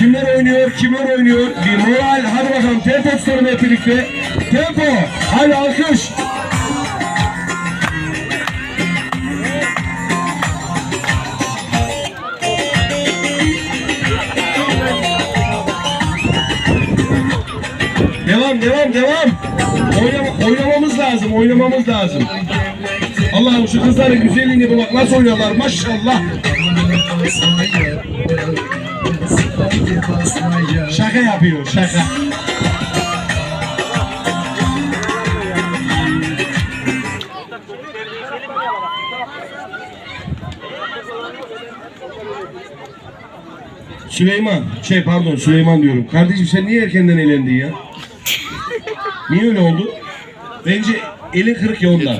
Kimler oynuyor? Kimler oynuyor? Bir moral. Hadi bakalım tempo tutalım hep birlikte. Tempo. Hadi alkış. Devam, devam, devam. Oynama, oynamamız lazım, oynamamız lazım. Allah'ım şu kızların güzelliğine bak nasıl oynuyorlar maşallah. Şaka yapıyor, şaka. Süleyman, şey pardon Süleyman diyorum. Kardeşim sen niye erkenden elendin ya? Niye öyle oldu? Bence elin kırık ya ondan.